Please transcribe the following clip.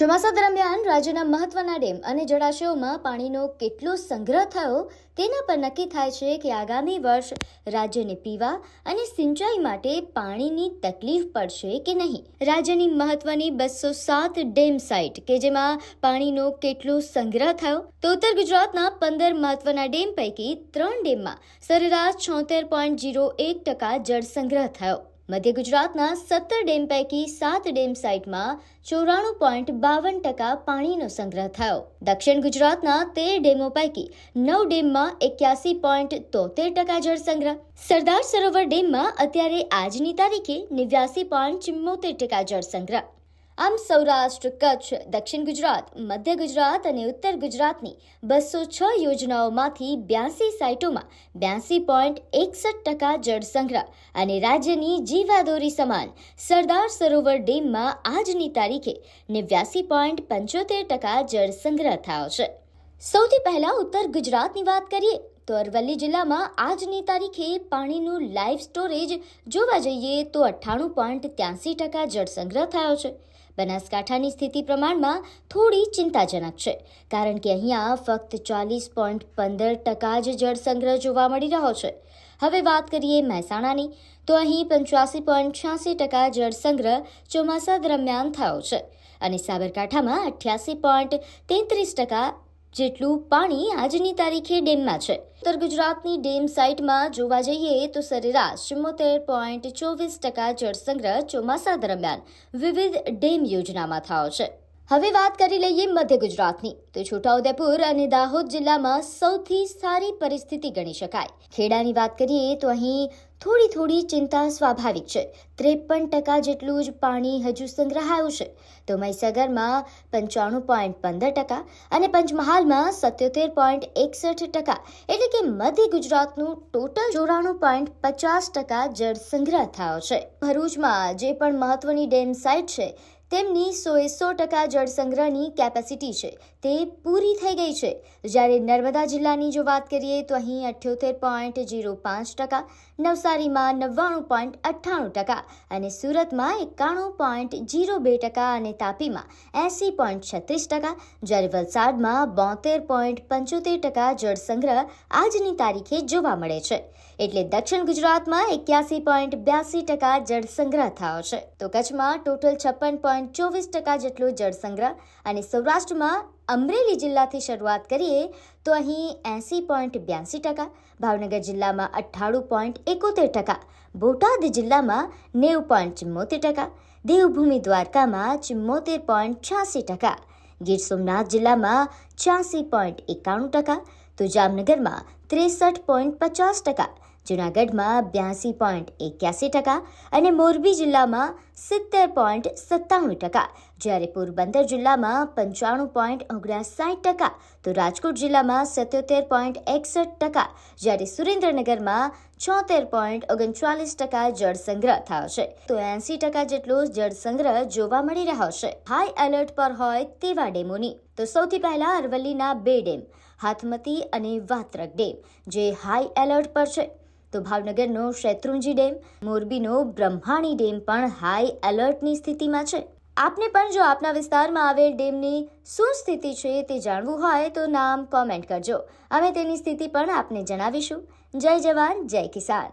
ચોમાસા દરમિયાન રાજ્યના મહત્વના ડેમ અને જળાશયોમાં પાણીનો કેટલો સંગ્રહ થયો તેના પર નક્કી થાય છે કે આગામી વર્ષ રાજ્યને પીવા અને સિંચાઈ માટે પાણીની તકલીફ પડશે કે નહીં. રાજ્યની મહત્વની બસો સાત ડેમ સાઇટ કે જેમાં પાણીનો કેટલો સંગ્રહ થયો તો ઉત્તર ગુજરાતના પંદર મહત્વના ડેમ પૈકી ત્રણ ડેમમાં સરેરાશ છોતેર પોઈન્ટ જીરો એક ટકા જળ સંગ્રહ થયો. મધ્ય ગુજરાતના સત્તર ડેમ પૈકી સાત ડેમ સાઇટમાં ચોરાણું પોઈન્ટ બાવન ટકા પાણીનો સંગ્રહ થયો. દક્ષિણ ગુજરાતના તેર ડેમો પૈકી નવ ડેમમાં એક્યાસી પોઈન્ટ તોતેર ટકા જળ સંગ્રહ. સરદાર સરોવર ડેમમાં અત્યારે આજની તારીખે નેવ્યાસી પોઈન્ટ ચુમ્મોતેર ટકા જળ સંગ્રહ. આમ સૌરાષ્ટ્ર, કચ્છ, દક્ષિણ ગુજરાત, મધ્ય ગુજરાત અને ઉત્તર ગુજરાતની બસો છ યોજનાઓમાંથી બ્યાસી સાઇટોમાં બ્યાસી પોઈન્ટ એકસઠ ટકા જળ સંગ્રહ અને રાજ્યની જીવાદોરી સમાન સરદાર સરોવર ડેમમાં આજની તારીખે નેવ્યાસી પોઈન્ટ પંચોતેર ટકા જળ સંગ્રહ થયો છે. સૌથી પહેલા ઉત્તર ગુજરાતની વાત કરીએ તો અરવલ્લી જિલ્લામાં આજની તારીખે પાણીનું લાઈવ સ્ટોરેજ જોવા જઈએ તો અઠ્ઠાણું પોઈન્ટ ત્યાસી ટકા જળસંગ્રહ થયો છે. બનાસકાંઠાની સ્થિતિ પ્રમાણમાં થોડી ચિંતાજનક છે, કારણ કે અહીંયા ફક્ત ચાલીસ પોઈન્ટ પંદર ટકા જ જળ સંગ્રહ જોવા મળી રહ્યો છે. હવે વાત કરીએ મહેસાણાની, તો અહીં પંચ્યાસી પોઈન્ટ છ્યાસી ટકા જળસંગ્રહ ચોમાસા દરમિયાન થયો છે અને સાબરકાંઠામાં અઠ્યાસી પોઈન્ટ તેત્રીસ ટકા જેટલું પાણી આજની તારીખે ડેમમાં છે. ઉત્તર ગુજરાતની ડેમ સાઇટમાં જોવા જઈએ તો સરેરાશ ચુમ્મોતેર પોઈન્ટ ચોવીસ ટકા જળસંગ્રહ ચોમાસા દરમિયાન વિવિધ ડેમ યોજનામાં થયો છે. હવે વાત કરી લઈએ મધ્ય ગુજરાતની. તો છોટાઉદેપુર અને દાહોદ જિલ્લામાં સૌથી સારી પરિસ્થિતિ ગણી શકાય. ખેડાની વાત કરીએ તો અહીં થોડી થોડી ચિંતા સ્વાભાવિક છે. ત્રેપન ટકા જેટલું જ પાણી હજુ સંગ્રહાયું છે. તો મહીસાગરમાં પંચાણું પોઈન્ટ પંદર ટકા અને પંચમહાલમાં સત્યોતેર પોઈન્ટ એકસઠ ટકા એટલે કે મધ્ય ગુજરાતનું ટોટલ ચોરાણું પોઈન્ટ પચાસ ટકા જળ સંગ્રહ થયો છે. ભરૂચમાં જે પણ મહત્વની ડેમ સાઇટ છે તેમની સોએ સો ટકા જળ સંગ્રહની કેપેસિટી છે. તે પૂરી થઈ ગઈ છે. જ્યારે નર્મદા જિલ્લાની જો વાત કરીએ તો અહીં અઠ્યોતેર પોઈન્ટ જીરો પાંચ ટકા, નવસારીમાં નવ્વાણું પોઈન્ટ અઠ્ઠાણું ટકા અને સુરતમાં એકાણું પોઈન્ટ જીરો બે ટકા અને તાપીમાં એંસી પોઈન્ટ છત્રીસ ટકા. જ્યારે વલસાડમાં બોતેર પોઈન્ટ પંચોતેર ટકા જળ સંગ્રહ આજની તારીખે જોવા મળે છે. એટલે દક્ષિણ ગુજરાતમાં એક્યાસી પોઈન્ટ બ્યાસી ટકા જળ સંગ્રહ થયો છે. તો કચ્છમાં ટોટલ છપ્પન પોઈન્ટ ચોવીસ ટકા જેટલો જળ સંગ્રહ અને સૌરાષ્ટ્રમાં અમરેલી જિલ્લાથી શરૂઆત કરીએ તો અહીં એંસી પોઈન્ટ બ્યાસી ટકા, ભાવનગર જિલ્લામાં અઠ્ઠાણું પોઈન્ટ એકોતેર ટકા, બોટાદ જિલ્લામાં નેવું પોઈન્ટ ચુમ્મોતેર ટકા, દેવભૂમિ દ્વારકામાં ચુમ્મોતેર પોઈન્ટ છ્યાસી ટકા, ગીર સોમનાથ જિલ્લામાં છ્યાસી પોઈન્ટ એકાણું ટકા તો જામનગરમાં ત્રેસઠ પોઈન્ટ પચાસ ટકા જૂનાગઢમાં બ્યાસી પોઈન્ટ એક્યાસી ટકા અને મોરબી જિલ્લામાં સિત્તેર પોઈન્ટ સત્તાણું ટકા. જ્યારે પોરબંદર જિલ્લામાં પંચાણું પોઈન્ટ ઓગણસાઠ ટકા, તો રાજકોટ જિલ્લામાં સત્યોતેર પોઈન્ટ એકસઠ ટકા, જ્યારે સુરેન્દ્રનગરમાં છોતેર પોઈન્ટ ઓગણચાલીસ ટકા જળ સંગ્રહ થયો છે. તો એંસી ટકા જેટલો જળ સંગ્રહ જોવા મળી રહ્યો છે. હાઈ એલર્ટ પર હોય તેવા ડેમોની. તો સૌથી પહેલા અરવલ્લીના બે ડેમ, હાથમતી અને વાત્રક ડેમ, જે હાઈ એલર્ટ પર છે. તો ભાવનગરનો શેત્રુંજી ડેમ, મોરબીનો બ્રહ્માણી ડેમ પણ હાઈ એલર્ટની સ્થિતિમાં છે. આપને પણ જો આપના વિસ્તારમાં આવેલ ડેમની શું સ્થિતિ છે તે જાણવું હોય તો નામ કોમેન્ટ કરજો. અમે તેની સ્થિતિ પણ આપને જણાવીશું. જય જવાન, જય કિસાન.